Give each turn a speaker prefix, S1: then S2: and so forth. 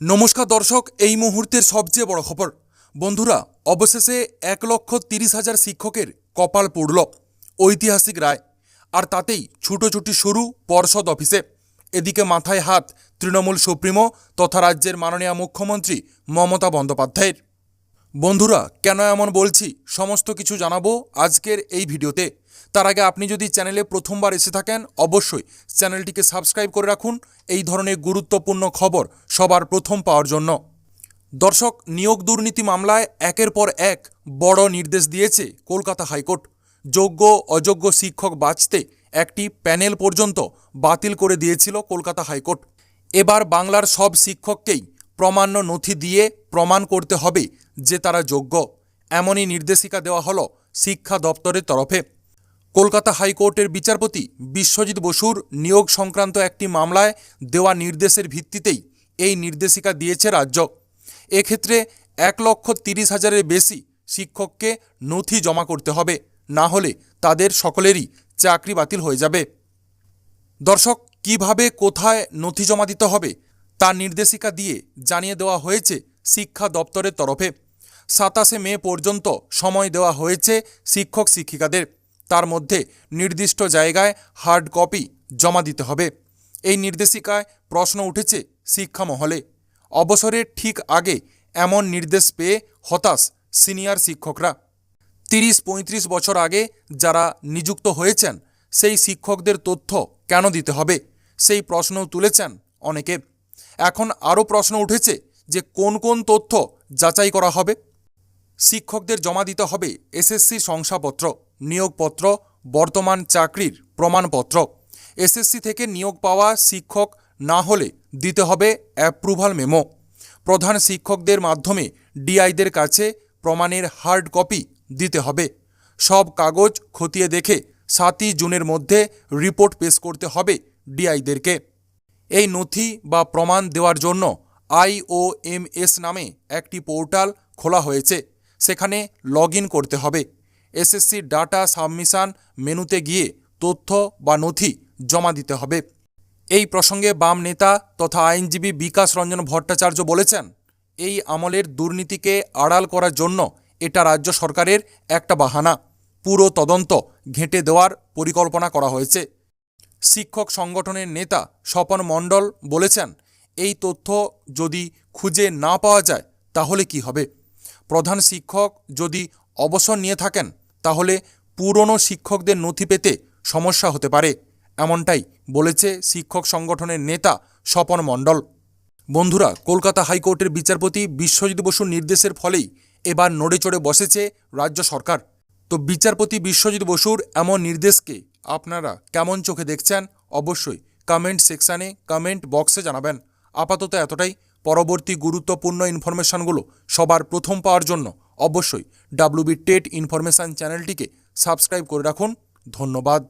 S1: নমস্কার দর্শক, এই মুহূর্তের সবচেয়ে বড় খবর। বন্ধুরা, অবশেষে এক লক্ষ তিরিশ হাজার শিক্ষকের কপাল পড়ল। ঐতিহাসিক রায়। আর তাতেই ছুটোছুটি শুরু পর্ষদ অফিসে। এদিকে মাথায় হাত তৃণমূল সুপ্রিমো তথা রাজ্যের মাননীয় মুখ্যমন্ত্রী মমতা বন্দ্যোপাধ্যায়ের। বন্ধুরা, কেন এমন বলছি? সমস্ত কিছু জানাব আজকের এই ভিডিওতে। তার আগে আপনি যদি চ্যানেলে প্রথমবার এসে থাকেন, অবশ্যই চ্যানেলটিকে সাবস্ক্রাইব করে রাখুন। এই ধরনের গুরুত্বপূর্ণ খবর সবার প্রথম পাওয়ার জন্য। দর্শক, নিয়োগ দুর্নীতি মামলায় একের পর এক বড় নির্দেশ দিয়েছে কলকাতা হাইকোর্ট। যোগ্য, অযোগ্য শিক্ষক বাঁচতে একটি প্যানেল পর্যন্ত বাতিল করে দিয়েছিল কলকাতা হাইকোর্ট। এবার বাংলার সব শিক্ষককেই প্রমাণ্য নথি দিয়ে প্রমাণ করতে হবে যে তারা যোগ্য। এমনই নির্দেশিকা দেওয়া হল শিক্ষা দপ্তরের তরফে। কলকাতা হাইকোর্টের বিচারপতি বিশ্বজিৎ বসুর নিয়োগ সংক্রান্ত একটি মামলায় দেওয়া নির্দেশের ভিত্তিতেই এই নির্দেশিকা দিয়েছে রাজ্য। এক্ষেত্রে এক লক্ষ তিরিশ হাজারের বেশি শিক্ষককে নথি জমা করতে হবে, না হলে তাদের সকলেরই চাকরি বাতিল হয়ে যাবে। দর্শক, কীভাবে কোথায় নথি জমা দিতে হবে তার নির্দেশিকা দিয়ে জানিয়ে দেওয়া হয়েছে শিক্ষা দপ্তরের তরফে। সাতাশে মে পর্যন্ত সময় দেওয়া হয়েছে শিক্ষক শিক্ষিকাদের। তার মধ্যে নির্দিষ্ট জায়গায় হার্ড কপি জমা দিতে হবে। এই নির্দেশিকায় প্রশ্ন উঠেছে শিক্ষা মহলে। অবসরের ঠিক আগে এমন নির্দেশ পেয়ে হতাশ সিনিয়র শিক্ষকরা। তিরিশ পঁয়ত্রিশ বছর আগে যারা নিযুক্ত হয়েছেন, সেই শিক্ষকদের তথ্য কেন দিতে হবে? সেই প্রশ্নও তুলেছেন অনেকে। এখন আরও প্রশ্ন উঠেছে যে কোন কোন তথ্য যাচাই করা হবে। শিক্ষকদের জমা দিতে হবে এসএসসি শংসাপত্র, নিয়োগপত্র, বর্তমান চাকরির প্রমাণপত্র। এসএসসি থেকে নিয়োগ পাওয়া শিক্ষক না হলে দিতে হবে অ্যাপ্রুভাল মেমো প্রধান শিক্ষকদের মাধ্যমে ডিআইদের কাছে প্রমাণের হার্ড কপি দিতে হবে। সব কাগজ খতিয়ে দেখে সাতই জুনের মধ্যে রিপোর্ট পেশ করতে হবে ডিআইদেরকে। এই নথি বা প্রমাণ দেওয়ার জন্য আইওএমএস নামে একটি পোর্টাল খোলা হয়েছে। সেখানে লগ করতে হবে। এসএসসি ডাটা সাবমিশন মেনুতে গিয়ে তথ্য বা নথি জমা দিতে হবে। এই প্রসঙ্গে বাম নেতা তথা আইনজীবী বিকাশ রঞ্জন ভট্টাচার্য বলেছেন, এই আমলের দুর্নীতিকে আড়াল করার জন্য এটা রাজ্য সরকারের একটা বাহানা। পুরো তদন্ত ঘেঁটে দেওয়ার পরিকল্পনা করা হয়েছে। শিক্ষক সংগঠনের নেতা স্বপন মণ্ডল বলেছেন, এই তথ্য যদি খুঁজে না পাওয়া যায়, তাহলে কি হবে? প্রধান শিক্ষক যদি অবসর নিয়ে থাকেন, তাহলে পুরনো শিক্ষকদের নথি পেতে সমস্যা হতে পারে। এমনটাই বলেছে শিক্ষক সংগঠনের নেতা স্বপন মণ্ডল। বন্ধুরা, কলকাতা হাইকোর্টের বিচারপতি বিশ্বজিৎ বসুর নির্দেশের ফলেই এবার নড়ে চড়ে বসেছে রাজ্য সরকার। তো বিচারপতি বিশ্বজিৎ বসুর এমন নির্দেশকে আপনারা কেমন চোখে দেখছেন অবশ্যই কমেন্ট সেকশানে কমেন্ট বক্সে জানাবেন। আপাতত এতটাই। পরবর্তী গুরুত্বপূর্ণ ইনফরমেশানগুলো সবার প্রথম পাওয়ার জন্য অবশ্যই ডাব্লিউবি টেট ইনফরমেশান চ্যানেলটিকে সাবস্ক্রাইব করে রাখুন। ধন্যবাদ।